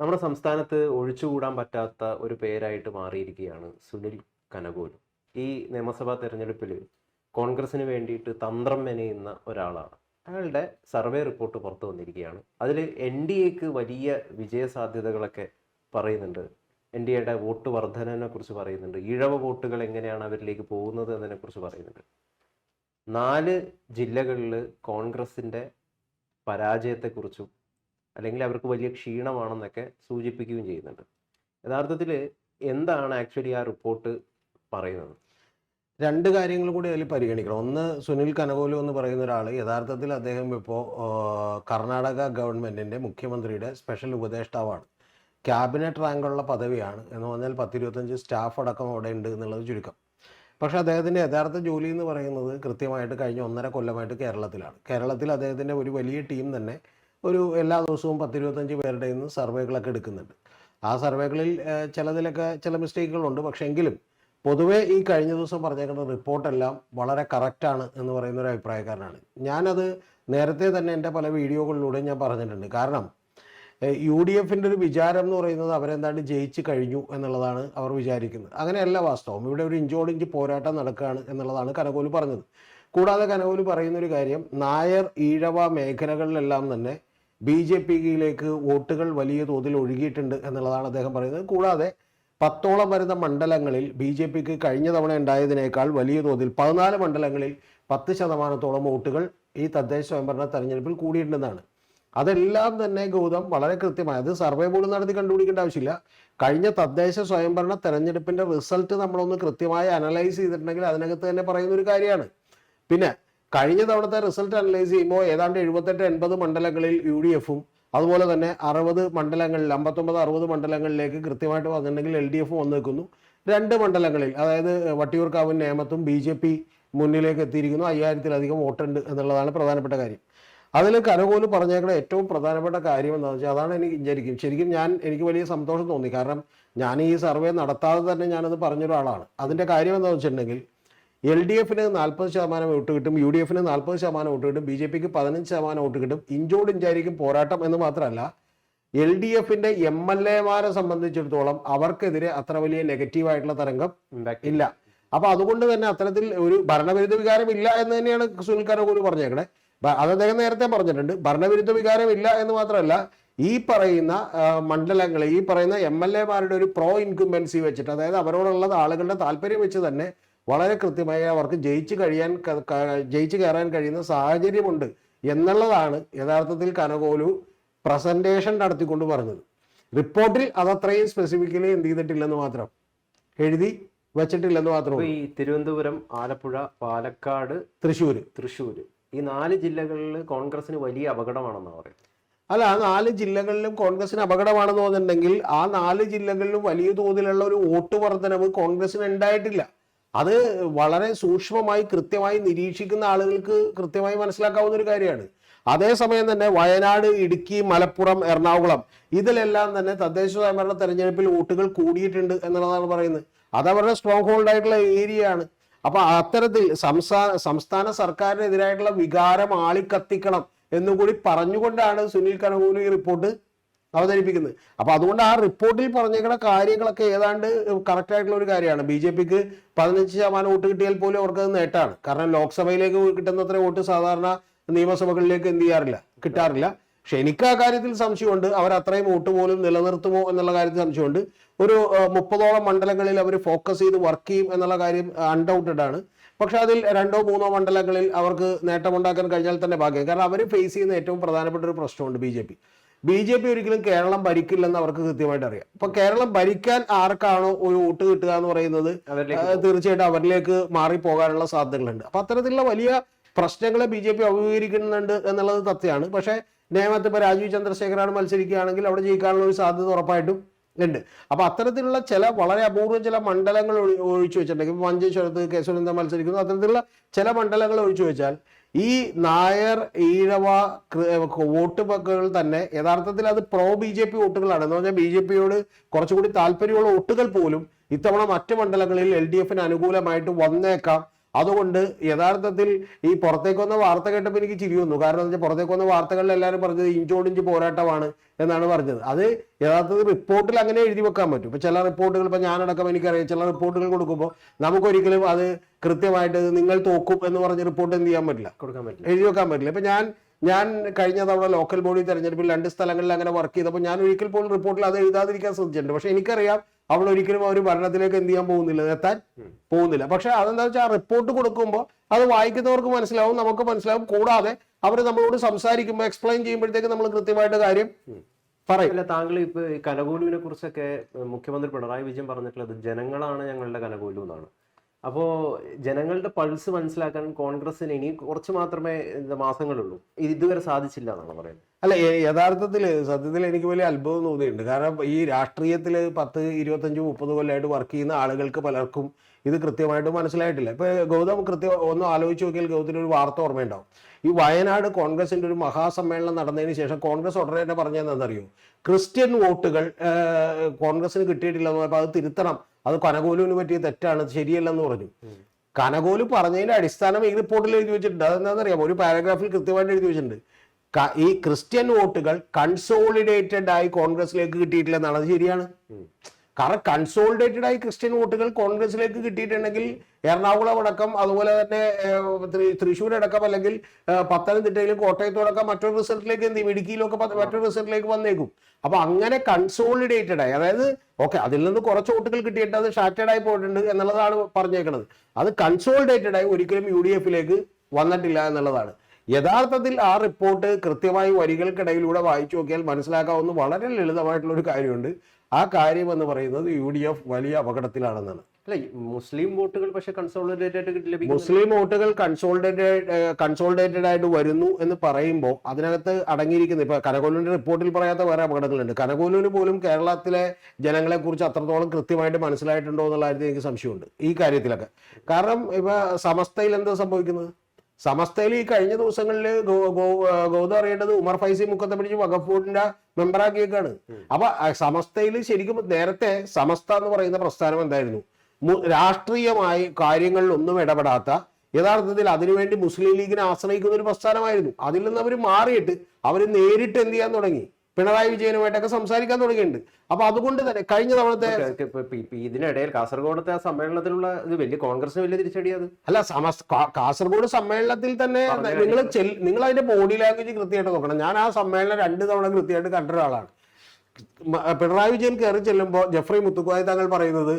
നമ്മുടെ സംസ്ഥാനത്ത് ഒഴിച്ചുകൂടാൻ പറ്റാത്ത ഒരു പേരായിട്ട് മാറിയിരിക്കുകയാണ് സുനിൽ കനകോൽ ഈ നിയമസഭാ തെരഞ്ഞെടുപ്പിൽ കോൺഗ്രസിന് വേണ്ടിയിട്ട് തന്ത്രം മെനയുന്ന ഒരാളാണ്. അയാളുടെ സർവേ റിപ്പോർട്ട് പുറത്തു വന്നിരിക്കുകയാണ്. അതിൽ എൻ ഡി എക്ക് വലിയ വിജയ സാധ്യതകളൊക്കെ പറയുന്നുണ്ട്. എൻ ഡി എയുടെ വോട്ട് വർധനനെ കുറിച്ച് പറയുന്നുണ്ട്. ഇഴവ വോട്ടുകൾ എങ്ങനെയാണ് അവരിലേക്ക് പോകുന്നത് എന്നതിനെക്കുറിച്ച് പറയുന്നുണ്ട്. നാല് ജില്ലകളിൽ കോൺഗ്രസിന്റെ പരാജയത്തെക്കുറിച്ചും അല്ലെങ്കിൽ അവർക്ക് വലിയ ക്ഷീണമാണെന്നൊക്കെ സൂചിപ്പിക്കുകയും ചെയ്യുന്നുണ്ട്. യഥാർത്ഥത്തിൽ എന്താണ് ആക്ച്വലി ആ റിപ്പോർട്ട് പറയുന്നത്? രണ്ട് കാര്യങ്ങൾ കൂടി അതിൽ പരിഗണിക്കണം. ഒന്ന് സുനിൽ കനകോലു എന്ന് പറയുന്ന ഒരാൾ യഥാർത്ഥത്തിൽ അദ്ദേഹം ഇപ്പോൾ കർണാടക ഗവൺമെന്റിന്റെ മുഖ്യമന്ത്രിയുടെ സ്പെഷ്യൽ ഉപദേഷ്ടാവാണ്. ക്യാബിനറ്റ് റാങ്കുള്ള പദവിയാണ് എന്ന് പറഞ്ഞാൽ പത്തിരുപത്തഞ്ച് സ്റ്റാഫ് അടക്കം അവിടെ ഉണ്ട് എന്നുള്ളത് ചുരുക്കം. പക്ഷേ അദ്ദേഹത്തിന്റെ യഥാർത്ഥ ജോലി എന്ന് പറയുന്നത് കൃത്യമായിട്ട് കഴിഞ്ഞ ഒന്നര കൊല്ലമായിട്ട് കേരളത്തിലാണ്. കേരളത്തിൽ അദ്ദേഹത്തിന്റെ ഒരു വലിയ ടീം തന്നെ ഒരു എല്ലാ ദിവസവും പത്തിരുപത്തഞ്ച് പേരുടെ നിന്ന് സർവേകളൊക്കെ എടുക്കുന്നുണ്ട്. ആ സർവേകളിൽ ചിലതിലൊക്കെ ചില മിസ്റ്റേക്കുകളുണ്ട്. പക്ഷേ എങ്കിലും പൊതുവേ ഈ കഴിഞ്ഞ ദിവസം പറഞ്ഞേക്കുന്ന റിപ്പോർട്ടെല്ലാം വളരെ കറക്റ്റാണ് എന്ന് പറയുന്ന ഒരു അഭിപ്രായക്കാരനാണ്. ഞാനത് നേരത്തെ തന്നെ എന്റെ പല വീഡിയോകളിലൂടെ ഞാൻ പറഞ്ഞിട്ടുണ്ട്. കാരണം യു ഡി എഫിന്റെ ഒരു വിചാരം എന്ന് പറയുന്നത് അവരെന്താണ്ട് ജയിച്ച് കഴിഞ്ഞു എന്നുള്ളതാണ് അവർ വിചാരിക്കുന്നത്. അങ്ങനെയല്ല വാസ്തവം. ഇവിടെ ഒരു ഇഞ്ചോടിഞ്ച് പോരാട്ടം നടക്കുകയാണ് എന്നുള്ളതാണ് കനകോൽ പറഞ്ഞത്. കൂടാതെ കനകോൽ പറയുന്നൊരു കാര്യം നായർ ഈഴവ മേഖലകളിലെല്ലാം തന്നെ ബി ജെ പിയിലേക്ക് വോട്ടുകൾ വലിയ തോതിൽ ഒഴുകിയിട്ടുണ്ട് എന്നുള്ളതാണ് അദ്ദേഹം പറയുന്നത്. കൂടാതെ പത്തോളം വരുന്ന മണ്ഡലങ്ങളിൽ ബി ജെ പിക്ക് കഴിഞ്ഞ തവണ ഉണ്ടായതിനേക്കാൾ വലിയ തോതിൽ പതിനാല് മണ്ഡലങ്ങളിൽ പത്ത് ശതമാനത്തോളം വോട്ടുകൾ ഈ തദ്ദേശ സ്വയംഭരണ തെരഞ്ഞെടുപ്പിൽ കൂടിയിട്ടുണ്ടെന്നാണ്. അതെല്ലാം തന്നെ ഗൗതം വളരെ കൃത്യമായി അത് സർവേ പോലും നടത്തി കണ്ടുപിടിക്കേണ്ട ആവശ്യമില്ല. കഴിഞ്ഞ തദ്ദേശ സ്വയംഭരണ തെരഞ്ഞെടുപ്പിന്റെ റിസൾട്ട് നമ്മളൊന്ന് കൃത്യമായി അനലൈസ് ചെയ്തിട്ടുണ്ടെങ്കിൽ അതിനകത്ത് തന്നെ പറയുന്ന ഒരു കാര്യമാണ്. പിന്നെ കഴിഞ്ഞ തവണത്തെ റിസൾട്ട് അനലൈസ് ചെയ്യുമ്പോൾ ഏതാണ്ട് എഴുപത്തെട്ട് എൺപത് മണ്ഡലങ്ങളിൽ യു ഡി എഫും അതുപോലെ തന്നെ അറുപത് മണ്ഡലങ്ങളിൽ അമ്പത്തൊമ്പത് അറുപത് മണ്ഡലങ്ങളിലേക്ക് കൃത്യമായിട്ട് വന്നിട്ടുണ്ടെങ്കിൽ എൽ ഡി എഫ് വന്നു നിൽക്കുന്നു രണ്ട് മണ്ഡലങ്ങളിൽ അതായത് വട്ടിയൂർക്കാവും നേമത്തും ബി ജെ പി മുന്നിലേക്ക് എത്തിയിരിക്കുന്നു. അയ്യായിരത്തിലധികം വോട്ടുണ്ട് എന്നുള്ളതാണ് പ്രധാനപ്പെട്ട കാര്യം. അതിൽ കനകോൽ പറഞ്ഞേക്കുന്ന ഏറ്റവും പ്രധാനപ്പെട്ട കാര്യം എന്താണെന്ന് വെച്ചാൽ അതാണ് എനിക്ക് വിചാരിക്കും. ശരിക്കും ഞാൻ എനിക്ക് വലിയ സന്തോഷം തോന്നി. കാരണം ഞാൻ ഈ സർവേ നടത്താതെ തന്നെ ഞാനത് പറഞ്ഞൊരാളാണ്. അതിന്റെ കാര്യം എന്താണെന്ന് വെച്ചിട്ടുണ്ടെങ്കിൽ എൽ ഡി എഫിന് നാൽപ്പത് ശതമാനം വോട്ട് കിട്ടും യു ഡി എഫിന് നാൽപ്പത് ശതമാനം വോട്ട് കിട്ടും ബി ജെ പിക്ക് പതിനഞ്ച് ശതമാനം വോട്ട് കിട്ടും. ഇഞ്ചോട് ഇഞ്ചായിരിക്കും പോരാട്ടം എന്ന് മാത്രമല്ല എൽ ഡി എഫിന്റെ എം എൽ എമാരെ സംബന്ധിച്ചിടത്തോളം അവർക്കെതിരെ അത്ര വലിയ നെഗറ്റീവായിട്ടുള്ള തരംഗം ഇല്ല. അപ്പൊ അതുകൊണ്ട് തന്നെ അത്തരത്തിൽ ഒരു ഭരണവിരുദ്ധ വികാരം ഇല്ല എന്ന് തന്നെയാണ് സുനിൽ കരകൂർ പറഞ്ഞേക്കണേ. അത് അദ്ദേഹം നേരത്തെ പറഞ്ഞിട്ടുണ്ട്. ഭരണവിരുദ്ധ വികാരം ഇല്ല എന്ന് മാത്രമല്ല ഈ പറയുന്ന മണ്ഡലങ്ങളെ ഈ പറയുന്ന എം എൽ എമാരുടെ ഒരു പ്രോ ഇൻകുംബൻസി വെച്ചിട്ട് അതായത് അവരോടുള്ള ആളുകളുടെ താല്പര്യം വെച്ച് തന്നെ വളരെ കൃത്യമായി അവർക്ക് ജയിച്ചു കഴിയാൻ ജയിച്ചു കയറാൻ കഴിയുന്ന സാഹചര്യമുണ്ട് എന്നുള്ളതാണ് യഥാർത്ഥത്തിൽ കനകോലു പ്രസന്റേഷൻ നടത്തിക്കൊണ്ട് പറഞ്ഞത്. റിപ്പോർട്ടിൽ അതത്രയും സ്പെസിഫിക്കലി എന്ത് ചെയ്തിട്ടില്ലെന്ന് മാത്രം. എഴുതി വെച്ചിട്ടില്ലെന്ന് മാത്രം ഈ തിരുവനന്തപുരം ആലപ്പുഴ പാലക്കാട് തൃശ്ശൂര്. തൃശ്ശൂർ ഈ നാല് ജില്ലകളിൽ കോൺഗ്രസിന് വലിയ അപകടമാണെന്ന് പറയുന്നത്. അല്ല ആ നാല് ജില്ലകളിലും കോൺഗ്രസിന് അപകടമാണെന്ന് തോന്നുന്നുണ്ടെങ്കിൽ ആ നാല് ജില്ലകളിലും വലിയ തോതിലുള്ള ഒരു വോട്ട് വർധനവ് കോൺഗ്രസിന് ഉണ്ടായിട്ടില്ല. അത് വളരെ സൂക്ഷ്മമായി കൃത്യമായി നിരീക്ഷിക്കുന്ന ആളുകൾക്ക് കൃത്യമായി മനസ്സിലാക്കാവുന്ന ഒരു കാര്യമാണ്. അതേസമയം തന്നെ വയനാട് ഇടുക്കി മലപ്പുറം എറണാകുളം ഇതിലെല്ലാം തന്നെ തദ്ദേശ സ്വയംഭരണ തെരഞ്ഞെടുപ്പിൽ വോട്ടുകൾ കൂടിയിട്ടുണ്ട് എന്നുള്ളതാണ് പറയുന്നത്. അത് അവരുടെ സ്ട്രോങ് ഹോൾഡ് ആയിട്ടുള്ള ഏരിയ ആണ്. അപ്പൊ അത്തരത്തിൽ സംസ്ഥാന സംസ്ഥാന സർക്കാരിനെതിരായിട്ടുള്ള വികാരം ആളിക്കത്തിക്കണം എന്നുകൂടി പറഞ്ഞുകൊണ്ടാണ് സുനിൽ കനകൂലി റിപ്പോർട്ട് അവതരിപ്പിക്കുന്നത്. അപ്പൊ അതുകൊണ്ട് ആ റിപ്പോർട്ടിൽ പറഞ്ഞേക്കുന്ന കാര്യങ്ങളൊക്കെ ഏതാണ്ട് കറക്റ്റ് ആയിട്ടുള്ള ഒരു കാര്യമാണ്. ബി ജെ പിക്ക് പതിനഞ്ച് ശതമാനം വോട്ട് കിട്ടിയാൽ പോലും അവർക്ക് അത് നേട്ടമാണ് കാരണം ലോക്സഭയിലേക്ക് കിട്ടുന്നത്ര വോട്ട് സാധാരണ നിയമസഭകളിലേക്ക് എന്ത് ചെയ്യാറില്ല കിട്ടാറില്ല. പക്ഷെ എനിക്ക് ആ കാര്യത്തിൽ സംശയമുണ്ട്. അവർ അത്രയും വോട്ട് പോലും നിലനിർത്തുമോ എന്നുള്ള കാര്യത്തിൽ സംശയമുണ്ട്. ഒരു മുപ്പതോളം മണ്ഡലങ്ങളിൽ അവർ ഫോക്കസ് ചെയ്ത് വർക്ക് ചെയ്യും എന്നുള്ള കാര്യം അൺഡൗട്ടഡ് ആണ്. പക്ഷെ അതിൽ രണ്ടോ മൂന്നോ മണ്ഡലങ്ങളിൽ അവർക്ക് നേട്ടമുണ്ടാക്കാൻ കഴിഞ്ഞാൽ തന്നെ ഭാഗ്യം. കാരണം അവർ ഫേസ് ചെയ്യുന്ന ഏറ്റവും പ്രധാനപ്പെട്ട ഒരു പ്രശ്നമുണ്ട് B J P. B J P ഒരിക്കലും കേരളം ഭരിക്കില്ലെന്ന് അവർക്ക് കൃത്യമായിട്ട് അറിയാം. അപ്പൊ കേരളം ഭരിക്കാൻ ആർക്കാണോ ഒരു വോട്ട് കിട്ടുക എന്ന് പറയുന്നത് തീർച്ചയായിട്ടും അവരിലേക്ക് മാറി പോകാനുള്ള സാധ്യതകളുണ്ട്. അപ്പൊ അത്തരത്തിലുള്ള വലിയ പ്രശ്നങ്ങളെ ബി ജെ പി അഭിമുഖീകരിക്കുന്നുണ്ട് എന്നുള്ളത് സത്യമാണ്. പക്ഷേ നേമത്ത് ഇപ്പൊ രാജീവ് ചന്ദ്രശേഖരാണ് മത്സരിക്കുകയാണെങ്കിൽ അവിടെ ജയിക്കാനുള്ള ഒരു സാധ്യത ഉറപ്പായിട്ടും ഉണ്ട്. അപ്പൊ അത്തരത്തിലുള്ള ചില വളരെ അപൂർവം ചില മണ്ഡലങ്ങൾ ഒഴി- ഒഴിച്ചു വെച്ചിട്ടുണ്ടെങ്കിൽ മഞ്ചേശ്വരത്ത് കെ സുരേന്ദ്രൻ മത്സരിക്കുന്നു. അത്തരത്തിലുള്ള ചില മണ്ഡലങ്ങൾ ഒഴിച്ചു വെച്ചാൽ ഈ നായർ ഈഴവ വോട്ട് ബക്കുകൾ തന്നെ യഥാർത്ഥത്തിൽ അത് പ്രോ ബി ജെ പി വോട്ടുകളാണ്. എന്ന് പറഞ്ഞാൽ ബി ജെ പിയോട് കുറച്ചുകൂടി താല്പര്യമുള്ള വോട്ടുകൾ പോലും ഇത്തവണ മറ്റ് മണ്ഡലങ്ങളിൽ എൽ ഡി എഫിന് അനുകൂലമായിട്ട് വന്നേക്കാം. അതുകൊണ്ട് യഥാർത്ഥത്തിൽ ഈ പുറത്തേക്ക് വന്ന വാർത്ത കേട്ടപ്പോൾ എനിക്ക് ചിരി വന്നു. കാരണം എന്താ പുറത്തേക്ക് വന്ന വാർത്തകളിൽ എല്ലാവരും പറഞ്ഞത് ഇഞ്ചോടിഞ്ച് പോരാട്ടമാണ് എന്നാണ് പറഞ്ഞത്. അത് യഥാർത്ഥത്തിൽ റിപ്പോർട്ടിൽ അങ്ങനെ എഴുതി വെക്കാൻ പറ്റും. ഇപ്പൊ ചില റിപ്പോർട്ടുകൾ ഇപ്പൊ ഞാനടക്കം എനിക്കറിയാം. ചില റിപ്പോർട്ടുകൾ കൊടുക്കുമ്പോൾ നമുക്കൊരിക്കലും അത് കൃത്യമായിട്ട് നിങ്ങൾ തോക്കും എന്ന് പറഞ്ഞ റിപ്പോർട്ട് എന്ത് ചെയ്യാൻ പറ്റില്ല. കൊടുക്കാൻ പറ്റില്ല. എഴുതി വെക്കാൻ പറ്റില്ല. ഇപ്പൊ ഞാൻ ഞാൻ കഴിഞ്ഞ തവണ ലോക്കൽ ബോഡി തെരഞ്ഞെടുപ്പിൽ രണ്ട് സ്ഥലങ്ങളിൽ അങ്ങനെ വർക്ക് ചെയ്തപ്പോൾ ഞാൻ ഒരിക്കൽ പോലും റിപ്പോർട്ടിൽ അത് എഴുതാതിരിക്കാൻ ശ്രദ്ധിച്ചിട്ടുണ്ട്. പക്ഷെ എനിക്കറിയാം അവൾ ഒരിക്കലും ആ ഒരു ഭരണത്തിലേക്ക് എന്ത് ചെയ്യാൻ പോകുന്നില്ല എത്താൻ പോകുന്നില്ല. പക്ഷെ അതെന്താ വെച്ചാൽ ആ റിപ്പോർട്ട് കൊടുക്കുമ്പോൾ അത് വായിക്കുന്നവർക്ക് മനസ്സിലാവും നമുക്ക് മനസ്സിലാവും. കൂടാതെ അവർ നമ്മളോട് സംസാരിക്കുമ്പോൾ എക്സ്പ്ലെയിൻ ചെയ്യുമ്പോഴത്തേക്ക് നമ്മൾ കൃത്യമായിട്ട് കാര്യം പറയും. അല്ല താങ്കൾ ഇപ്പൊ ഈ കനകൂലുവിനെ കുറിച്ചൊക്കെ മുഖ്യമന്ത്രി പിണറായി വിജയൻ പറഞ്ഞിട്ടുള്ളത് ജനങ്ങളാണ് ഞങ്ങളുടെ കനകൂലു എന്നാണ്. അപ്പോ ജനങ്ങളുടെ പൾസ് മനസ്സിലാക്കാൻ കോൺഗ്രസിന് ഇനി കുറച്ച് മാത്രമേ മാസങ്ങളുള്ളൂ. ഇതുവരെ സാധിച്ചില്ല എന്നാണ് പറയുന്നത്? അല്ല യഥാർത്ഥത്തിൽ സത്യത്തിൽ എനിക്ക് വലിയ അത്ഭുതം തോന്നിയിട്ടുണ്ട്. കാരണം ഈ രാഷ്ട്രീയത്തിൽ പത്ത് ഇരുപത്തഞ്ച് മുപ്പത് കൊല്ലമായിട്ട് വർക്ക് ചെയ്യുന്ന ആളുകൾക്ക് പലർക്കും ഇത് കൃത്യമായിട്ട് മനസ്സിലായിട്ടില്ല. ഇപ്പൊ ഗൗതം കൃത്യം ഒന്ന് ആലോചിച്ച് നോക്കിയാൽ ഗൗതത്തിന് ഒരു വാർത്ത ഓർമ്മയുണ്ടാവും. ഈ വയനാട് കോൺഗ്രസിന്റെ ഒരു മഹാസമ്മേളനം നടന്നതിന് ശേഷം കോൺഗ്രസ് ഉടനെ തന്നെ പറഞ്ഞതെന്നറിയോ ക്രിസ്ത്യൻ വോട്ടുകൾ കോൺഗ്രസിന് കിട്ടിയിട്ടില്ല എന്ന് പറഞ്ഞപ്പോൾ അത് തിരുത്തണം. അത് കനകോലുവിന് പറ്റിയ തെറ്റാണ് ശരിയല്ലെന്ന് പറഞ്ഞു. കനകോൽ പറഞ്ഞതിന്റെ അടിസ്ഥാനം ഈ റിപ്പോർട്ടിൽ എഴുതി വെച്ചിട്ടുണ്ട്. അതെന്താണെന്നറിയാം ഒരു പാരഗ്രാഫിൽ കൃത്യമായിട്ട് എഴുതി വെച്ചിട്ടുണ്ട്. ഈ ക്രിസ്ത്യൻ വോട്ടുകൾ കൺസോളിഡേറ്റഡ് ആയി കോൺഗ്രസിലേക്ക് കിട്ടിയിട്ടില്ല എന്നാണ്. ശരിയാണ്? കാരണം കൺസോളിഡേറ്റഡ് ആയി ക്രിസ്ത്യൻ വോട്ടുകൾ കോൺഗ്രസിലേക്ക് കിട്ടിയിട്ടുണ്ടെങ്കിൽ എറണാകുളം അടക്കം അതുപോലെ തന്നെ തൃശ്ശൂർ അടക്കം അല്ലെങ്കിൽ പത്തനംതിട്ടയിലും കോട്ടയത്തും അടക്കം മറ്റൊരു റിസൾട്ടിലേക്ക് എന്ത് ചെയ്യും? ഇടുക്കിയിലൊക്കെ മറ്റൊരു റിസൾട്ടിലേക്ക് വന്നേക്കും. അപ്പൊ അങ്ങനെ കൺസോളിഡേറ്റഡ് ആയി അതായത് ഓക്കെ അതിൽ നിന്ന് കുറച്ച് വോട്ടുകൾ കിട്ടിയിട്ട് അത് ഷാറ്റേഡ് ആയി പോയിട്ടുണ്ട് എന്നുള്ളതാണ് പറഞ്ഞേക്കുന്നത് അത് കൺസോളിഡേറ്റഡ് ആയി ഒരിക്കലും യു ഡി എഫിലേക്ക് വന്നിട്ടില്ല എന്നുള്ളതാണ്. യഥാർത്ഥത്തിൽ ആ റിപ്പോർട്ട് കൃത്യമായി വരികൾക്കിടയിലൂടെ വായിച്ചു നോക്കിയാൽ മനസ്സിലാക്കാവുന്ന വളരെ ലളിതമായിട്ടുള്ള ഒരു കാര്യമുണ്ട്. ആ കാര്യം എന്ന് പറയുന്നത് യു ഡി എഫ് വലിയ അപകടത്തിലാണെന്നാണ്. അല്ല മുസ്ലിം വോട്ടുകൾ പക്ഷേ കൺസോളിഡേറ്റഡ് മുസ്ലിം വോട്ടുകൾ കൺസോളിഡേറ്റഡ് കൺസോളിഡേറ്റഡ് ആയിട്ട് വരുന്നു എന്ന് പറയുമ്പോൾ അതിനകത്ത് അടങ്ങിയിരിക്കുന്ന ഇപ്പൊ കനകോലുവിന്റെ റിപ്പോർട്ടിൽ പറയാത്ത വേറെ അപകടങ്ങളുണ്ട്. കനകോലുവിന് പോലും കേരളത്തിലെ ജനങ്ങളെ കുറിച്ച് അത്രത്തോളം കൃത്യമായിട്ട് മനസ്സിലായിട്ടുണ്ടോ എന്നുള്ള കാര്യത്തിൽ എനിക്ക് സംശയമുണ്ട് ഈ കാര്യത്തിലൊക്കെ. കാരണം ഇപ്പൊ സമസ്തയിൽ എന്താ സംഭവിക്കുന്നത്? സമസ്തയിൽ ഈ കഴിഞ്ഞ ദിവസങ്ങളിൽ ഗൗതം അറിയേണ്ടത് ഉമർ ഫൈസി മുക്കത്തെ പിടിച്ച് വകഫ് ബോർഡിന്റെ മെമ്പറാക്കിയേക്കാണ് അപ്പൊ സമസ്തയിൽ ശരിക്കും നേരത്തെ സമസ്ത എന്ന് പറയുന്ന പ്രസ്ഥാനം എന്തായിരുന്നു? രാഷ്ട്രീയമായി കാര്യങ്ങളിൽ ഒന്നും ഇടപെടാത്ത യഥാർത്ഥത്തിൽ അതിനുവേണ്ടി മുസ്ലിം ലീഗിനെ ആശ്രയിക്കുന്ന ഒരു പ്രസ്ഥാനമായിരുന്നു. അതിൽ നിന്ന് അവർ മാറിയിട്ട് അവർ നേരിട്ട് എന്ത് ചെയ്യാൻ തുടങ്ങി? പിണറായി വിജയനുമായിട്ടൊക്കെ സംസാരിക്കാൻ തുടങ്ങിയിട്ടുണ്ട്. അപ്പൊ അതുകൊണ്ട് തന്നെ കഴിഞ്ഞ തവണത്തെ ഇതിനിടയിൽ കാസർഗോഡത്തെ ആ സമ്മേളനത്തിലുള്ള ഇത് വലിയ കോൺഗ്രസിന് വലിയ തിരിച്ചടി അത്. അല്ല കാസർഗോഡ് സമ്മേളനത്തിൽ തന്നെ നിങ്ങൾ നിങ്ങൾ അതിന്റെ ബോഡി ലാംഗ്വേജ് കൃത്യമായിട്ട് നോക്കണം. ഞാൻ ആ സമ്മേളനം രണ്ട് തവണ കൃത്യമായിട്ട് കണ്ട ഒരാളാണ് പിണറായി വിജയൻ കയറി ചെല്ലുമ്പോൾ ജെഫ്രി മുത്തുക്കോയ താങ്കൾ പറയുന്നത്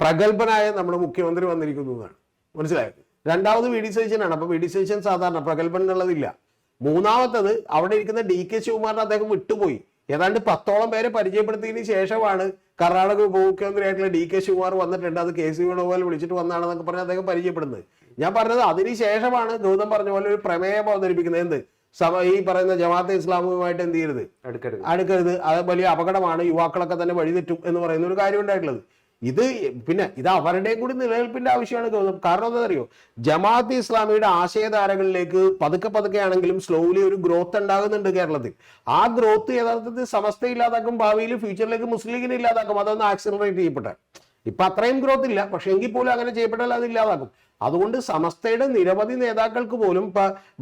പ്രഗത്ഭനായ നമ്മുടെ മുഖ്യമന്ത്രി വന്നിരിക്കുന്നു എന്നാണ്. മനസ്സിലായത് രണ്ടാമത് വി ഡി സതീശനാണ്. അപ്പൊ വി ഡി സതീശൻ സാധാരണ പ്രഗത്ഭൻ എന്നുള്ളതില്ല. മൂന്നാമത്തത് അവിടെ ഇരിക്കുന്ന ഡി കെ ശിവകുമാറിനെ അദ്ദേഹം വിട്ടുപോയി. ഏതാണ്ട് പത്തോളം പേരെ പരിചയപ്പെടുത്തിയതിന് ശേഷമാണ് കർണാടക ഉപമുഖ്യമന്ത്രിയായിട്ടുള്ള ഡി കെ ശിവകുമാർ വന്നിട്ടുണ്ട്. അത് കെ സി വേണുഗോപാൽ വിളിച്ചിട്ട് വന്നാണെന്നൊക്കെ പറഞ്ഞ് അദ്ദേഹം പരിചയപ്പെടുന്നത്. ഞാൻ പറഞ്ഞത് അതിന് ശേഷമാണ് ഗൗതം പറഞ്ഞ പോലെ ഒരു പ്രമേയം അവതരിപ്പിക്കുന്നത്. എന്ത്? സമ ഈ പറയുന്ന ജമാഅത്തെ ഇസ്ലാമുമായിട്ട് എന്ത് ചെയ്യരുത്? അടുക്കരുത്. അത് വലിയ അപകടമാണ്. യുവാക്കളൊക്കെ തന്നെ വഴിതെറ്റും എന്ന് പറയുന്ന ഒരു കാര്യം ഉണ്ടായിട്ടുള്ളത് ഇത് പിന്നെ ഇത് അവരുടെയും കൂടി നിലനിൽപ്പിന്റെ ആവശ്യമാണ് ഗൗതം കാരണം എന്താ അറിയോ? ജമാഅത്ത് ഇസ്ലാമിയുടെ ആശയധാരകളിലേക്ക് പതുക്കെ പതുക്കെ ആണെങ്കിലും സ്ലോലി ഒരു ഗ്രോത്ത് ഉണ്ടാകുന്നുണ്ട് കേരളത്തിൽ. ആ ഗ്രോത്ത് യഥാർത്ഥത്തിൽ സമസ്ത ഇല്ലാതാക്കും ഭാവിയിൽ ഫ്യൂച്ചറിലേക്ക് മുസ്ലിം ലീഗിനെ ഇല്ലാതാക്കും. അതൊന്ന് ആക്സിലറേറ്റ് ചെയ്യപ്പെട്ടെ. ഇപ്പൊ അത്രയും ഗ്രോത്ത് ഇല്ല. പക്ഷെ എങ്കിൽ പോലും അങ്ങനെ ചെയ്യപ്പെട്ടാൽ അത് ഇല്ലാതാക്കും. അതുകൊണ്ട് സമസ്തയുടെ നിരവധി നേതാക്കൾക്ക് പോലും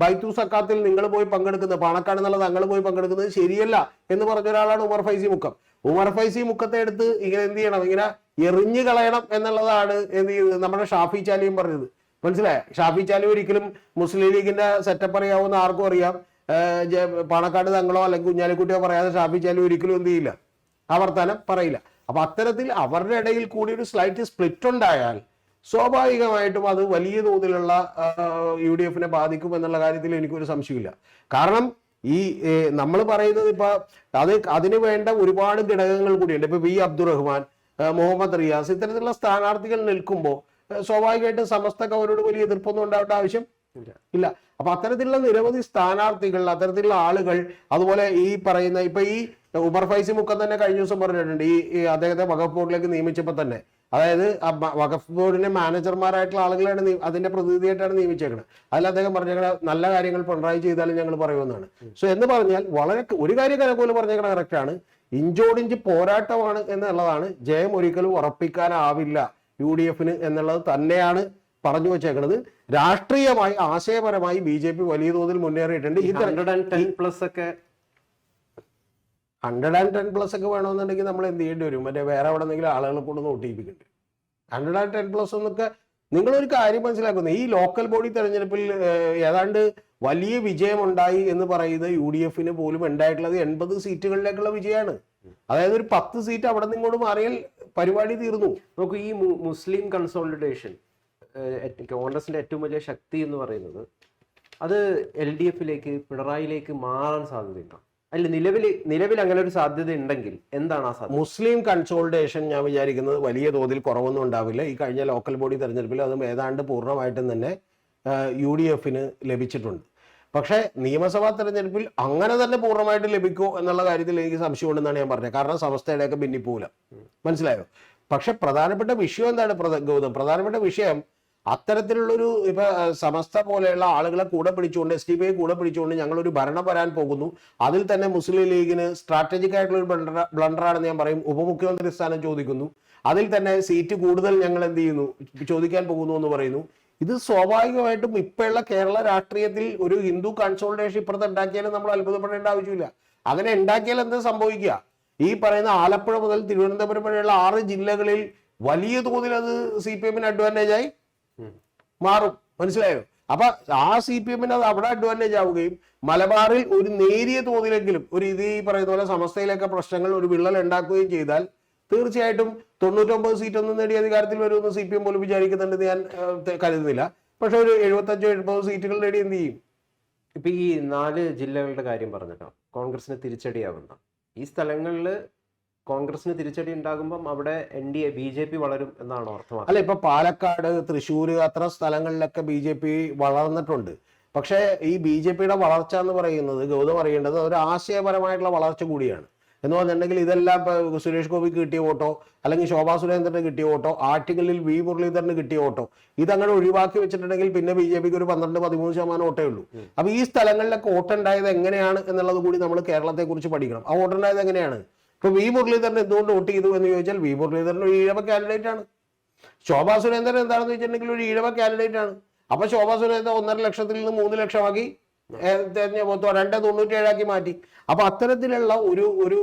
ബൈത്തു സക്കാത്തിൽ നിങ്ങൾ പോയി പങ്കെടുക്കുന്നത് പാണക്കാട് എന്നുള്ള തങ്ങൾ പോയി പങ്കെടുക്കുന്നത് ശരിയല്ല എന്ന് പറഞ്ഞ ഒരാളാണ് ഉമർ ഫൈസി മുക്കം. ഉമർ ഫൈസി മുക്കത്തെ എടുത്ത് ഇങ്ങനെ എന്ത് ചെയ്യണം? ഇങ്ങനെ എറിഞ്ഞു കളയണം എന്നുള്ളതാണ് എന്ത് നമ്മുടെ ഷാഫി ചാലിയും പറഞ്ഞത്. മനസ്സിലായ? ഷാഫി ചാലി ഒരിക്കലും മുസ്ലിം ലീഗിന്റെ സെറ്റപ്പ് അറിയാവുന്ന ആർക്കും അറിയാം. പാണക്കാട് തങ്ങളോ അല്ലെങ്കിൽ കുഞ്ഞാലിക്കുട്ടിയോ പറയാതെ ഷാഫി ചാലി ഒരിക്കലും എന്ത് ചെയ്യില്ല. ആ വർത്താനം പറയില്ല. അപ്പൊ അത്തരത്തിൽ അവരുടെ ഇടയിൽ കൂടി ഒരു സ്ലൈറ്റ് സ്പ്ലിറ്റ് ഉണ്ടായാൽ സ്വാഭാവികമായിട്ടും അത് വലിയ തോതിലുള്ള യു ഡി എഫിനെ ബാധിക്കും എന്നുള്ള കാര്യത്തിൽ എനിക്കൊരു സംശയമില്ല കാരണം ഈ നമ്മൾ പറയുന്നത് ഇപ്പൊ അത് അതിന് വേണ്ട ഒരുപാട് ഘടകങ്ങൾ കൂടിയുണ്ട്. ഇപ്പൊ വി അബ്ദുറഹ്മാൻ മുഹമ്മദ് റിയാസ്. ഇത്തരത്തിലുള്ള സ്ഥാനാർത്ഥികൾ നിൽക്കുമ്പോൾ സ്വാഭാവികമായിട്ടും സമസ്തക്ക് അവരോട് വലിയ എതിർപ്പൊന്നും ഉണ്ടാവേണ്ട ആവശ്യം ഇല്ല. അപ്പൊ അത്തരത്തിലുള്ള നിരവധി സ്ഥാനാർത്ഥികൾ അത്തരത്തിലുള്ള ആളുകൾ അതുപോലെ ഈ പറയുന്ന ഇപ്പൊ ഈ ഉമർ ഫൈസി മുക്കം തന്നെ കഴിഞ്ഞ ദിവസം പറഞ്ഞിട്ടുണ്ട് ഈ അദ്ദേഹത്തെ വഖഫ് ബോർഡിലേക്ക് നിയമിച്ചപ്പോൾ തന്നെ. അതായത് വഖഫ് ബോർഡിന്റെ മാനേജർമാരായിട്ടുള്ള ആളുകളാണ് അതിന്റെ പ്രതിനിധിയായിട്ടാണ് നിയമിച്ചേക്കുന്നത് അതിൽ അദ്ദേഹം പറഞ്ഞേക്കണ നല്ല കാര്യങ്ങൾ പിണറായി ചെയ്താലും ഞങ്ങൾ പറയുമെന്നാണ്. സോ എന്ന് പറഞ്ഞാൽ വളരെ ഒരു കാര്യം കനകൂലം പറഞ്ഞേക്കണ കറക്റ്റാണ്. ഇഞ്ചോടിഞ്ച് പോരാട്ടമാണ് എന്നുള്ളതാണ്. ജയം ഒരിക്കലും ഉറപ്പിക്കാനാവില്ല. യു ഡി എഫിന് എന്നുള്ളത് തന്നെയാണ് പറഞ്ഞു വെച്ചേക്കുന്നത് രാഷ്ട്രീയമായി ആശയപരമായി ബി ജെ പി വലിയ തോതിൽ മുന്നേറിയിട്ടുണ്ട്. ഈ ഹൺഡ്രഡ് ആൻഡ് ടെൻ പ്ലസ് ഒക്കെ ഹൺഡ്രഡ് ആൻഡ് ടെൻ പ്ലസ് ഒക്കെ വേണമെന്നുണ്ടെങ്കിൽ നമ്മൾ എന്ത് ചെയ്യേണ്ടി വരും? മറ്റേ വേറെ എവിടെ എന്തെങ്കിലും ആളുകളെ കൊണ്ട് നോട്ടിപ്പിക്കേണ്ടി ഹൺഡ്രഡ് ആൻഡ് ടെൻ പ്ലസ് എന്നൊക്കെ നിങ്ങളൊരു കാര്യം മനസ്സിലാക്കുന്നു. ഈ ലോക്കൽ ബോഡി തെരഞ്ഞെടുപ്പിൽ ഏതാണ്ട് വലിയ വിജയമുണ്ടായി എന്ന് പറയുന്നത് യു ഡി എഫിന് പോലും ഉണ്ടായിട്ടുള്ളത് എൺപത് സീറ്റുകളിലേക്കുള്ള വിജയമാണ്. അതായത് ഒരു പത്ത് സീറ്റ് അവിടെ നിന്ന് ഇങ്ങോട്ട് മാറിയാൽ പരിപാടി തീർന്നു. നോക്കൂ ഈ മുസ്ലിം കൺസോളിഡേഷൻ കോൺഗ്രസിന്റെ ഏറ്റവും വലിയ ശക്തി എന്ന് പറയുന്നത് അത് എൽ ഡി എഫിലേക്ക് പിണറായിലേക്ക് മാറാൻ സാധ്യതയുണ്ട്. അല്ല നിലവിൽ നിലവിൽ അങ്ങനെ ഒരു സാധ്യത ഉണ്ടെങ്കിൽ എന്താണ് ആ സാധ്യത? മുസ്ലിം കൺസോൾട്ടേഷൻ ഞാൻ വിചാരിക്കുന്നത് വലിയ തോതിൽ കുറവൊന്നും ഉണ്ടാവില്ല. ഈ കഴിഞ്ഞ ലോക്കൽ ബോഡി തെരഞ്ഞെടുപ്പിൽ അതും ഏതാണ്ട് പൂർണമായിട്ടും തന്നെ യു ഡി എഫിന് ലഭിച്ചിട്ടുണ്ട്. പക്ഷേ നിയമസഭാ തെരഞ്ഞെടുപ്പിൽ അങ്ങനെ തന്നെ പൂർണമായിട്ട് ലഭിക്കുമോ എന്നുള്ള കാര്യത്തിൽ എനിക്ക് സംശയമുണ്ടെന്നാണ് ഞാൻ പറഞ്ഞത്. കാരണം സമസ്തയുടെയൊക്കെ ഭിന്നിപ്പോല. മനസ്സിലായോ? പക്ഷെ പ്രധാനപ്പെട്ട വിഷയം എന്താണ് ഗൗതം? പ്രധാനപ്പെട്ട വിഷയം അത്തരത്തിലുള്ളൊരു ഇപ്പൊ സമസ്ത പോലെയുള്ള ആളുകളെ കൂടെ പിടിച്ചുകൊണ്ട് എസ് ഡി പി കൂടെ പിടിച്ചുകൊണ്ട് ഞങ്ങൾ ഒരു ഭരണം വരാൻ പോകുന്നു. അതിൽ തന്നെ മുസ്ലിം ലീഗിന് സ്ട്രാറ്റജിക് ആയിട്ടുള്ള ഒരു ബ്ലണ്ടർ ബ്ലണ്ടറാണെന്ന് ഞാൻ പറയും. ഉപമുഖ്യമന്ത്രി സ്ഥാനം ചോദിക്കുന്നു. അതിൽ തന്നെ സീറ്റ് കൂടുതൽ ഞങ്ങൾ എന്ത് ചെയ്യുന്നു? ചോദിക്കാൻ പോകുന്നു എന്ന് പറയുന്നു. ഇത് സ്വാഭാവികമായിട്ടും ഇപ്പോഴുള്ള കേരള രാഷ്ട്രീയത്തിൽ ഒരു ഹിന്ദു കൺസോൾട്ടേഷൻ ഇപ്പുറത്ത് ഉണ്ടാക്കിയാലും നമ്മൾ അത്ഭുതപ്പെടേണ്ട ആവശ്യമില്ല. അങ്ങനെ ഉണ്ടാക്കിയാൽ എന്ത് സംഭവിക്കുക? ഈ പറയുന്ന ആലപ്പുഴ മുതൽ തിരുവനന്തപുരം വരെയുള്ള ആറ് ജില്ലകളിൽ വലിയ തോതിൽ അത് സി പി എമ്മിന് അഡ്വാന്റേജ് ആയി. മാറും. മനസ്സിലായോ? അപ്പൊ ആ സി പി എമ്മിന് അത് അവിടെ അഡ്വാന്റേജ് ആവുകയും മലബാറിൽ ഒരു നേരിയ തോതിലെങ്കിലും ഒരു ഇത് ഈ പറയുന്ന പോലെ സമസ്തയിലൊക്കെ പ്രശ്നങ്ങൾ ഒരു വിള്ളൽ ഉണ്ടാക്കുകയും ചെയ്താൽ തീർച്ചയായിട്ടും തൊണ്ണൂറ്റൊമ്പത് സീറ്റ് ഒന്നും നേടി അധികാരത്തിൽ വരുമെന്ന് സി പി എം പോലും വിചാരിക്കുന്നുണ്ടെന്ന് ഞാൻ കരുതുന്നില്ല. പക്ഷെ ഒരു എഴുപത്തഞ്ചോ എഴുപതോ സീറ്റുകൾ നേടി എന്ത് ചെയ്യും? ഇപ്പൊ ഈ നാല് ജില്ലകളുടെ കാര്യം പറഞ്ഞല്ലോ കോൺഗ്രസിന് തിരിച്ചടിയാവുന്ന. ഈ സ്ഥലങ്ങളിൽ കോൺഗ്രസിന് തിരിച്ചടി ഉണ്ടാകുമ്പം അവിടെ N D A B J P വളരും എന്നാണ് അർത്ഥം അല്ല ഇപ്പൊ പാലക്കാട് തൃശ്ശൂർ അത്ര സ്ഥലങ്ങളിലൊക്കെ ബി ജെ പി വളർന്നിട്ടുണ്ട്. പക്ഷേ ഈ ബി ജെ പിയുടെ വളർച്ച എന്ന് പറയുന്നത് ഗൗതം അറിയേണ്ടത് ഒരു ആശയപരമായിട്ടുള്ള വളർച്ച കൂടിയാണ്. എന്ന് പറഞ്ഞിട്ടുണ്ടെങ്കിൽ ഇതെല്ലാം സുരേഷ് ഗോപിക്ക് കിട്ടിയ വോട്ടോ അല്ലെങ്കിൽ ശോഭാ സുരേന്ദ്രന് കിട്ടിയ വോട്ടോ ആർട്ടിക്കലിൽ വി മുരളീധരന് കിട്ടിയ വോട്ടോ ഇതങ്ങനെ ഒഴിവാക്കി വെച്ചിട്ടുണ്ടെങ്കിൽ പിന്നെ ബി ജെ പിക്ക് ഒരു പന്ത്രണ്ട് പതിമൂന്ന് ശതമാനം വോട്ടേ ഉള്ളൂ. അപ്പൊ ഈ സ്ഥലങ്ങളിലൊക്കെ വോട്ടുണ്ടായത് എങ്ങനെയാണ് എന്നുള്ളത് കൂടി നമ്മൾ കേരളത്തെ കുറിച്ച് പഠിക്കണം. ആ വോട്ടുണ്ടായത് എങ്ങനെയാണ്? ഇപ്പൊ വി മുരളീധരൻ എന്തുകൊണ്ട് വോട്ട് ചെയ്തു എന്ന് ചോദിച്ചാൽ വി മുരളീധരൻ ഒരു ഈഴവ കാൻഡിഡേറ്റ് ആണ്. ശോഭാ സുരേന്ദ്രൻ എന്താണെന്ന് വെച്ചിട്ടുണ്ടെങ്കിൽ ഒരു ഈഴവ കാൻഡിഡേറ്റ് ആണ്. അപ്പൊ ശോഭാ സുരേന്ദ്രൻ ഒന്നര ലക്ഷത്തിൽ നിന്ന് മൂന്ന് ലക്ഷമാക്കി. രണ്ട് തൊണ്ണൂറ്റേഴാക്കി മാറ്റി. അപ്പൊ അത്തരത്തിലുള്ള ഒരു ഒരു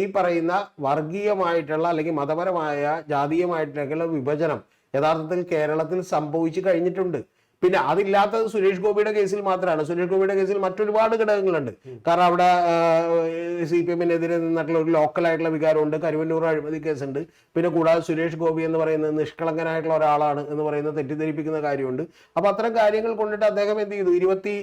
ഈ പറയുന്ന വർഗീയമായിട്ടുള്ള അല്ലെങ്കിൽ മതപരമായ ജാതീയമായിട്ടുള്ള വിഭജനം യഥാർത്ഥത്തിൽ കേരളത്തിൽ സംഭവിച്ചു കഴിഞ്ഞിട്ടുണ്ട്. പിന്നെ അതില്ലാത്തത് സുരേഷ് ഗോപിയുടെ കേസിൽ മാത്രമാണ്. സുരേഷ് ഗോപിയുടെ കേസിൽ മറ്റൊരുപാട് ഘടകങ്ങളുണ്ട്. കാരണം അവിടെ സി പി എമ്മിനെതിരെ നിന്നിട്ടുള്ള ഒരു ലോക്കൽ ആയിട്ടുള്ള വികാരമുണ്ട്. കരുവന്നൂർ അഴിമതി കേസുണ്ട്. പിന്നെ കൂടാതെ സുരേഷ് ഗോപി എന്ന് പറയുന്നത് നിഷ്കളങ്കനായിട്ടുള്ള ഒരാളാണ് എന്ന് പറയുന്നത് തെറ്റിദ്ധരിപ്പിക്കുന്ന കാര്യമുണ്ട്. അപ്പൊ അത്തരം കാര്യങ്ങൾ കൊണ്ടിട്ട് അദ്ദേഹം എന്ത് ചെയ്തു? ഇരുപത്തി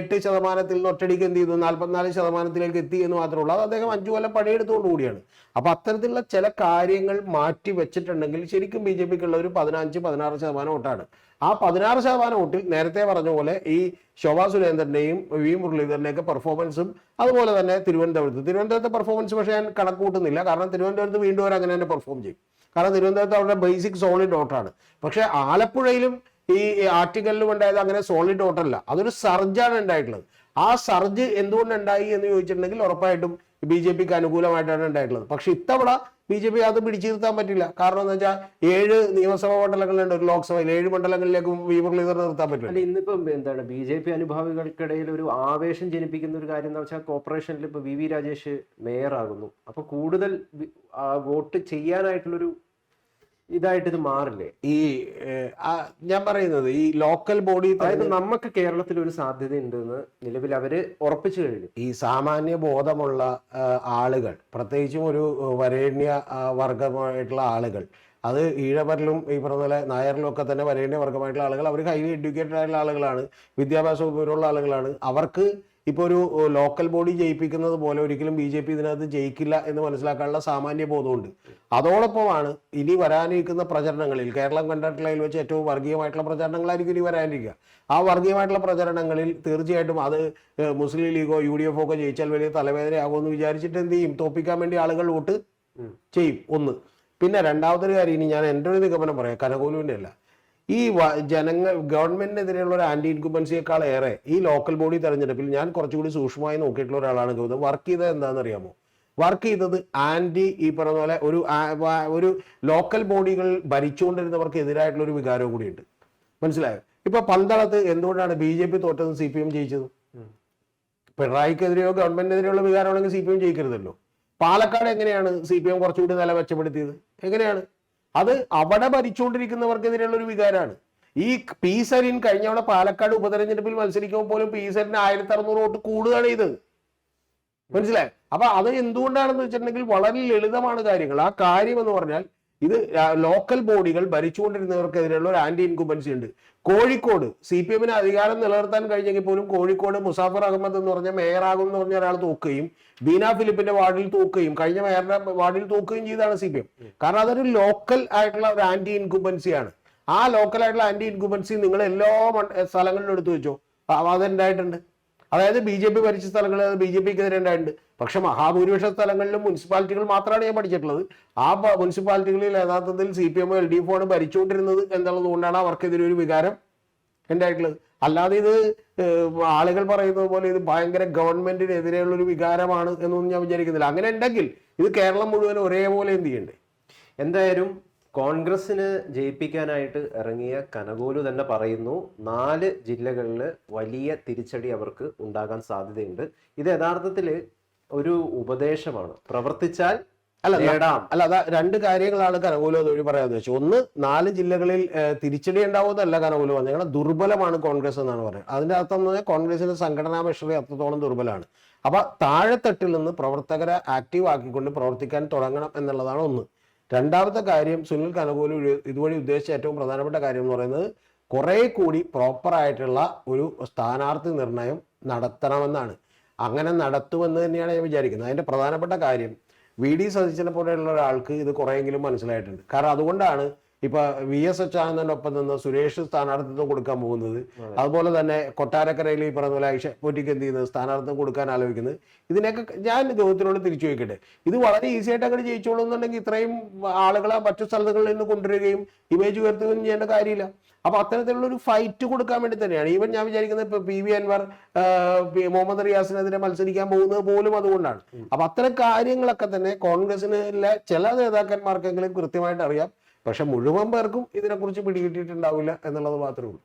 എട്ട് ശതമാനത്തിൽ നിന്ന് ഒറ്റടിക്ക് എന്ത് ചെയ്തു? നാൽപ്പത്തിനാല് ശതമാനത്തിലേക്ക് എത്തി എന്ന് മാത്രമേ ഉള്ളൂ. അത് അദ്ദേഹം അഞ്ചു കൊല്ലം പണിയെടുത്തുകൊണ്ട് കൂടിയാണ് അപ്പൊ അത്തരത്തിലുള്ള ചില കാര്യങ്ങൾ മാറ്റി വെച്ചിട്ടുണ്ടെങ്കിൽ ശരിക്കും ബി ജെ പിക്ക് ഉള്ള ഒരു പതിനഞ്ച് പതിനാറ് ശതമാനം വോട്ടാണ്. ആ പതിനാറ് ശതമാനം വോട്ടിൽ നേരത്തെ പറഞ്ഞ പോലെ ഈ ശോഭാ സുരേന്ദ്രന്റെയും വി മുരളീധരന്റെയൊക്കെ പെർഫോമൻസും അതുപോലെ തന്നെ തിരുവനന്തപുരത്ത്. തിരുവനന്തപുരത്തെ പെർഫോമൻസ് പക്ഷേ ഞാൻ കണക്കൂട്ടുന്നില്ല കാരണം തിരുവനന്തപുരത്ത് വീണ്ടും അവർ അങ്ങനെ തന്നെ പെർഫോം ചെയ്യും. കാരണം തിരുവനന്തപുരത്ത് അവരുടെ ബേസിക് സോളിഡ് വോട്ടാണ് പക്ഷേ ആലപ്പുഴയിലും ഈ ആർട്ടിക്കലിലും ഉണ്ടായത് അങ്ങനെ സോളിഡ് വോട്ടല്ല അതൊരു സർജാണ് ഉണ്ടായിട്ടുള്ളത്. ആ സർജ് എന്തുകൊണ്ട് ഉണ്ടായി എന്ന് ചോദിച്ചിട്ടുണ്ടെങ്കിൽ ഉറപ്പായിട്ടും ബി ജെ പിക്ക് അനുകൂലമായിട്ടാണ് ഉണ്ടായിട്ടുള്ളത്. പക്ഷെ ഇത്തവണ ബി ജെ പി അത് പിടിച്ചു നിർത്താൻ പറ്റില്ല. കാരണം എന്താ വെച്ചാൽ ഏഴ് നിയമസഭാ മണ്ഡലങ്ങളുണ്ട് ഒരു ലോക്സഭയിൽ. ഏഴ് മണ്ഡലങ്ങളിലേക്കും വി മുരളീധരൻ നിർത്താൻ പറ്റില്ല. അല്ല ഇന്നിപ്പം എന്താണ് ബി ജെ പി അനുഭാവികൾക്കിടയിൽ ഒരു ആവേശം ജനിപ്പിക്കുന്ന ഒരു കാര്യം എന്ന് വെച്ചാൽ കോർപ്പറേഷനിൽ ഇപ്പൊ വി വി രാജേഷ് മേയർ ആകുന്നു അപ്പൊ കൂടുതൽ വോട്ട് ചെയ്യാനായിട്ടുള്ളൊരു ഇതായിട്ട് ഇത് മാറില്ലേ? ഈ ഞാൻ പറയുന്നത് ഈ ലോക്കൽ ബോഡി അതായത് നമുക്ക് കേരളത്തിൽ ഒരു സാധ്യത ഉണ്ടെന്ന് നിലവിൽ അവർ ഉറപ്പിച്ചു കഴിഞ്ഞു. ഈ സാമാന്യ ബോധമുള്ള ആളുകൾ പ്രത്യേകിച്ചും ഒരു വരേണ്യ വർഗമായിട്ടുള്ള ആളുകൾ അത് ഈഴവരിലും ഈ പറഞ്ഞ പോലെ നായരിലും ഒക്കെ തന്നെ വരേണ്യ വർഗമായിട്ടുള്ള ആളുകൾ അവർ ഹൈലി എഡ്യൂക്കേറ്റഡ് ആയിട്ടുള്ള ആളുകളാണ് വിദ്യാഭ്യാസ ഉള്ള ആളുകളാണ് അവർക്ക് ഇപ്പോൾ ഒരു ലോക്കൽ ബോഡി ജയിപ്പിക്കുന്നത് പോലെ ഒരിക്കലും ബി ജെ പി ഇതിനകത്ത് ജയിക്കില്ല എന്ന് മനസ്സിലാക്കാനുള്ള സാമാന്യ ബോധമുണ്ട്. അതോടൊപ്പമാണ് ഇനി വരാനിരിക്കുന്ന പ്രചരണങ്ങളിൽ കേരളം കണ്ടിട്ടുള്ളതിൽ വെച്ച് ഏറ്റവും വർഗീയമായിട്ടുള്ള പ്രചരണങ്ങളായിരിക്കും ഇനി വരാനിരിക്കുക. ആ വർഗീയമായിട്ടുള്ള പ്രചരണങ്ങളിൽ തീർച്ചയായിട്ടും അത് മുസ്ലിം ലീഗോ യു ഡി എഫോ ഒക്കെ ജയിച്ചാൽ വലിയ തലവേദനയാകുമെന്ന് വിചാരിച്ചിട്ട് എന്ത് ചെയ്യും? തോപ്പിക്കാൻ വേണ്ടി ആളുകൾ വോട്ട് ചെയ്യും ഒന്ന്. പിന്നെ രണ്ടാമതൊരു കാര്യം ഇനി ഞാൻ എന്റെ ഒരു നിഗമനം പറയാം കനകോലുവിന്റെ അല്ല. ഈ ജനങ്ങൾ ഗവൺമെന്റിനെതിരെയുള്ള ഒരു ആന്റി ഇൻകുബൻസിയേക്കാൾ ഏറെ ഈ ലോക്കൽ ബോഡി തെരഞ്ഞെടുപ്പിൽ ഞാൻ കുറച്ചുകൂടി സൂക്ഷ്മമായി നോക്കിയിട്ടുള്ള ഒരാളാണ് ഗൗതം. വർക്ക് ചെയ്തത് എന്താണെന്ന് അറിയാമോ വർക്ക് ചെയ്തത് ആന്റി ഈ പറഞ്ഞ പോലെ ഒരു ഒരു ലോക്കൽ ബോഡികൾ ഭരിച്ചുകൊണ്ടിരുന്നവർക്ക് എതിരായിട്ടുള്ള ഒരു വികാരവും കൂടിയുണ്ട്. മനസ്സിലായോ? ഇപ്പൊ പന്തളത്ത് എന്തുകൊണ്ടാണ് ബി ജെ പി തോറ്റതും സി പി എം ജയിച്ചത്. പിണറായിക്കെതിരെയോ ഗവൺമെന്റിനെതിരെയുള്ള വികാരമാണെങ്കിൽ സി പി എം ജയിക്കരുതല്ലോ. പാലക്കാട് എങ്ങനെയാണ് സി പി എം കുറച്ചുകൂടി നില മെച്ചപ്പെടുത്തിയത് എങ്ങനെയാണ്? അത് അവിടെ ഭരിച്ചുകൊണ്ടിരിക്കുന്നവർക്കെതിരെയുള്ള ഒരു വികാരമാണ് ഈ പി സരിൻ കഴിഞ്ഞ പാലക്കാട് ഉപതെരഞ്ഞെടുപ്പിൽ മത്സരിക്കുമ്പോൾ പോലും പി സരിന് ആയിരത്തി അറുന്നൂറ് വോട്ട് കൂടുകയാണ് ഇത്. മനസ്സിലായി? അപ്പൊ അത് എന്തുകൊണ്ടാണെന്ന് വെച്ചിട്ടുണ്ടെങ്കിൽ വളരെ ലളിതമാണ് കാര്യങ്ങൾ. ആ കാര്യം എന്ന് പറഞ്ഞാൽ ഇത് ലോക്കൽ ബോഡികൾ ഭരിച്ചുകൊണ്ടിരുന്നവർക്കെതിരെയുള്ള ഒരു ആന്റി ഇൻകുമ്പൻസി ഉണ്ട്. കോഴിക്കോട് സി പി എമ്മിന് അധികാരം നിലനിർത്താൻ കഴിഞ്ഞെങ്കിൽ പോലും കോഴിക്കോട് മുസാഫർ അഹമ്മദ് എന്ന് പറഞ്ഞ മേയറാകും എന്ന് പറഞ്ഞ ഒരാൾ തോക്കുകയും ബീന ഫിലിപ്പിന്റെ വാർഡിൽ തോക്കുകയും കഴിഞ്ഞ മേയറുടെ വാർഡിൽ തോക്കുകയും ചെയ്താണ് സി പി എം കാരണം അതൊരു ലോക്കൽ ആയിട്ടുള്ള ഒരു ആന്റി ഇൻകുബൻസിയാണ് ആ ലോക്കൽ ആയിട്ടുള്ള ആന്റി ഇൻകുമ്പൻസി നിങ്ങൾ എല്ലാ സ്ഥലങ്ങളിലും എടുത്തു വെച്ചോ. അതെന്തായിട്ടുണ്ട് അതായത് ബി ജെ പി ഭരിച്ച സ്ഥലങ്ങളിൽ ബി ജെ പിക്ക് എതിരെ ഉണ്ടായിട്ടുണ്ട്. പക്ഷെ മഹാഭൂരിപക്ഷ സ്ഥലങ്ങളിലും മുനിസിപ്പാലിറ്റികൾ മാത്രമാണ് ഞാൻ പഠിച്ചിട്ടുള്ളത്. ആ മുനിസിപ്പാലിറ്റികളിൽ യഥാർത്ഥത്തിൽ സി പി എമ്മോ എൽ ഡി എഫോ ആണ് ഭരിച്ചുകൊണ്ടിരുന്നത് എന്നുള്ളത് കൊണ്ടാണ് അവർക്കെതിരെ ഒരു വികാരം ഉണ്ടായിട്ടുള്ളത്. അല്ലാതെ ഇത് ആളുകൾ പറയുന്നത് പോലെ ഇത് ഭയങ്കര ഗവൺമെന്റിനെതിരെയുള്ള ഒരു വികാരമാണ് എന്നൊന്നും ഞാൻ വിചാരിക്കുന്നില്ല. അങ്ങനെ ഉണ്ടെങ്കിൽ ഇത് കേരളം മുഴുവൻ ഒരേപോലെ എന്ത് ചെയ്യണ്ടേ? എന്തായാലും കോൺഗ്രസിന് ജയിപ്പിക്കാനായിട്ട് ഇറങ്ങിയ കനകോലു തന്നെ പറയുന്നു നാല് ജില്ലകളിൽ വലിയ തിരിച്ചടി അവർക്ക് ഉണ്ടാകാൻ സാധ്യതയുണ്ട്. ഇത് യഥാർത്ഥത്തിൽ ഒരു ഉപദേശമാണ്. പ്രവർത്തിച്ചാൽ അല്ല, നേടാം. അല്ല അതാ രണ്ട് കാര്യങ്ങളാണ് കനകൂലം അതുവഴി പറയാന്ന് വെച്ചാൽ ഒന്ന് നാല് ജില്ലകളിൽ തിരിച്ചടി ഉണ്ടാവുന്നതല്ല കനകോലു പറഞ്ഞത്. ഞങ്ങളുടെ ദുർബലമാണ് കോൺഗ്രസ് എന്നാണ് പറയുന്നത്. അതിന്റെ അർത്ഥം എന്ന് പറഞ്ഞാൽ കോൺഗ്രസിന്റെ സംഘടനാ മെഷറി അത്രത്തോളം ദുർബലമാണ്. അപ്പൊ താഴെത്തട്ടിൽ നിന്ന് പ്രവർത്തകരെ ആക്റ്റീവ് ആക്കിക്കൊണ്ട് പ്രവർത്തിക്കാൻ തുടങ്ങണം എന്നുള്ളതാണ് ഒന്ന്. രണ്ടാമത്തെ കാര്യം സുനിൽ കനകോലി ഇതുവഴി ഉദ്ദേശിച്ച ഏറ്റവും പ്രധാനപ്പെട്ട കാര്യം എന്ന് പറയുന്നത് കുറെ കൂടി പ്രോപ്പറായിട്ടുള്ള ഒരു സ്ഥാനാർത്ഥി നിർണയം നടത്തണമെന്നാണ്. അങ്ങനെ നടത്തുമെന്ന് തന്നെയാണ് ഞാൻ വിചാരിക്കുന്നത്. അതിന്റെ പ്രധാനപ്പെട്ട കാര്യം വി ഡി സതീശനെ പോലെയുള്ള ഒരാൾക്ക് ഇത് കുറെയെങ്കിലും മനസ്സിലായിട്ടുണ്ട്. കാരണം അതുകൊണ്ടാണ് ഇപ്പൊ വി എസ് അച്യുതാനന്ദനൊപ്പം നിന്ന് സുരേഷ് സ്ഥാനാർത്ഥിത്വം കൊടുക്കാൻ പോകുന്നത്. അതുപോലെ തന്നെ കൊട്ടാരക്കരയിൽ ഈ പറഞ്ഞ പോലെ ഐഷ പൊറ്റിക്ക് എന്ത് ചെയ്യുന്നത്? സ്ഥാനാർത്ഥിത്വം കൊടുക്കാൻ ആലോചിക്കുന്നത്. ഇതിനൊക്കെ ഞാൻ ചോദ്യത്തിനോട് തിരിച്ചു ചോദിക്കട്ടെ. ഇത് വളരെ ഈസി ആയിട്ട് അങ്ങനെ ജയിച്ചോളൂ എന്നുണ്ടെങ്കിൽ ഇത്രയും ആളുകളെ മറ്റു സ്ഥലങ്ങളിൽ നിന്ന് കൊണ്ടുവരികയും ഇമേജ് ഉയർത്തുകയും ചെയ്യേണ്ട കാര്യമില്ല. അപ്പൊ അത്തരത്തിലുള്ള ഒരു ഫൈറ്റ് കൊടുക്കാൻ വേണ്ടി തന്നെയാണ്. ഈവൻ ഞാൻ വിചാരിക്കുന്നത് ഇപ്പൊ പി വി അൻവർ മുഹമ്മദ് റിയാസിനെതിരെ മത്സരിക്കാൻ പോകുന്നത് പോലും അതുകൊണ്ടാണ്. അപ്പൊ അത്തരം കാര്യങ്ങളൊക്കെ തന്നെ കോൺഗ്രസിലെ ചില നേതാക്കന്മാർക്കെങ്കിലും കൃത്യമായിട്ട് അറിയാം. പക്ഷെ മുഴുവൻ പേർക്കും ഇതിനെക്കുറിച്ച് പിടികിട്ടിയിട്ടുണ്ടാവില്ല എന്നുള്ളത് മാത്രമേ ഉള്ളൂ.